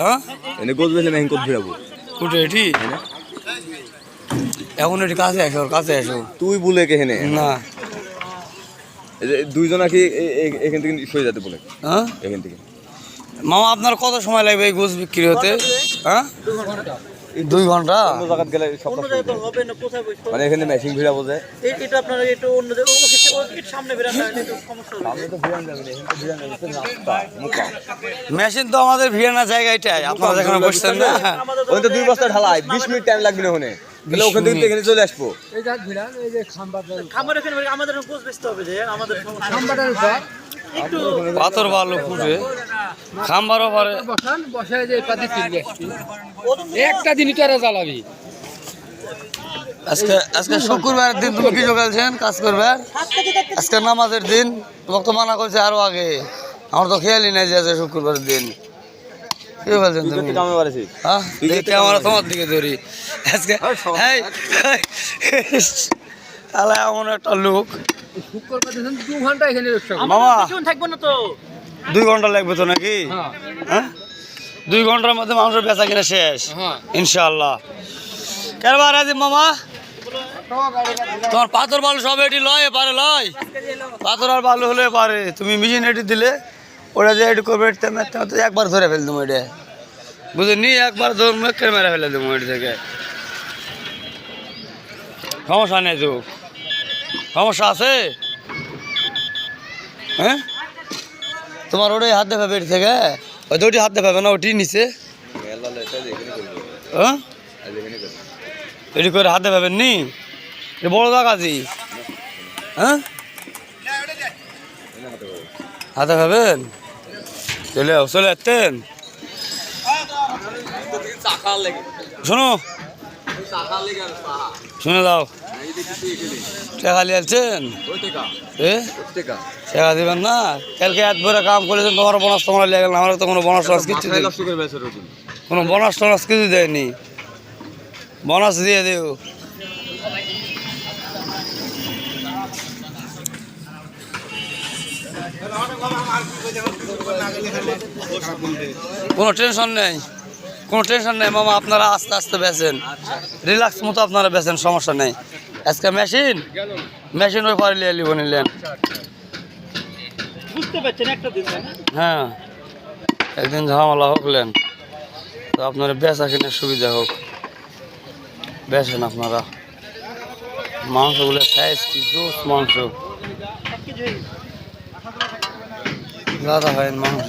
হ্যাঁ? এনে বেলে মেহিন কুটে এটি? এখন এটি কাছে আসো কাছে আসো। তুই বলে কে হেনে? না। কি এখান থেকে সরে যেতে বলে। হ্যাঁ? এখান থেকে। মামা আপনার কত সময় লাগবে এই গোছ বিক্রি হতে? হ্যাঁ? দুই ঘণ্টা? অন্য জায়গায় গেলে সব অন্য জায়গায় তো হবে না কোথায় মানে এখানে মেশিন ভিড়াবো যে। এটা আপনার একটু অন্য সামনে এখান মেশিন তো আমাদের ভিড়ানা জায়গাটাই আপনারা যেখানে বসছেন না। ওখানে তো দুই বস্তা ঢালাই বিশ মিনিট টাইম লাগবে না ওখানে। তাহলে ওখান থেকে এখানে চলে আসব। খামার এখানে আমাদের গোছ বেচতে হবে যে আমাদের সমস্যা পাথর ভালো ফুটে খাম্বারও পারে বসান বসায় যে পাতি ফিরবে একটা দিনই তো এরা জ্বালাবি। আজকে আজকে শুক্রবারের দিন তুমি কি জোগালছেন কাজ করবে? আজকে নামাজের দিন তোমাকে তো মানা করছে আরও আগে। আমার তো খেয়ালই নাই যে আজকে শুক্রবারের দিন। কি বলছেন তুমি? হ্যাঁ। তোমার দিকে ধরি। আজকে এই এমন একটা লোক। শুক্রবার দু ঘণ্টা এখানে মামা। থাকব না তো। দুই ঘণ্টা লাগবে তো নাকি? হ্যাঁ। হ্যাঁ? দুই ঘণ্টার মধ্যে মানুষের বেচা কিনা শেষ। হ্যাঁ। ইনশাআল্লাহ। কেরবার রাজিব মামা? তোমার পাথর বালু সব এটি লয় পারে লয়। পাথর আর বালু হলে পারে। তুমি মিশিন এটি দিলে ওটা যে এটি করবে একবার ধরে ফেল দেবো এটা। বুঝলি একবার ধর মেরে ফেলে দেবো এটি থেকে। সমস্যা নেই তো। সমস্যা আছে? হ্যাঁ? তোমার ওটাই হাত দেবে এটি থেকে ওই দুটি হাত দেবে না ওটি নিচে। হ্যাঁ? এটি করে হাতে পাবেন নি বড় দাগাজি হ্যাঁ? হাতে পাবেন চলে চলে আসতেন। শোনো। শুনে দাও। টাকা এ? টাকা দিবেন না? কালকে এত বড় কাম করেছেন তোমার বোনাস তোমরা লেগে গেল আমার তো কোনো বোনাস টনাস দেয়নি। কোনো বোনাস টনাস কিছু দেয়নি। বোনাস দিয়ে দিও। কোনো টেনশন নেই। কোনো টেনশন নেই মামা আপনারা আস্তে আস্তে বেছেন রিল্যাক্স মতো আপনারা বেছেন সমস্যা নেই। আজকে মেশিন? মেশিন ওই পরে লিব নিলেন। বুঝতে পারছেন একটা দিন হ্যাঁ। একদিন ঝামেলা হোকলেন তো আপনার বেচা কিনার সুবিধা হোক। বেছেন আপনারা। মাংসগুলো সাইজ কি জোস মাংস। দাদা হয় মাংস।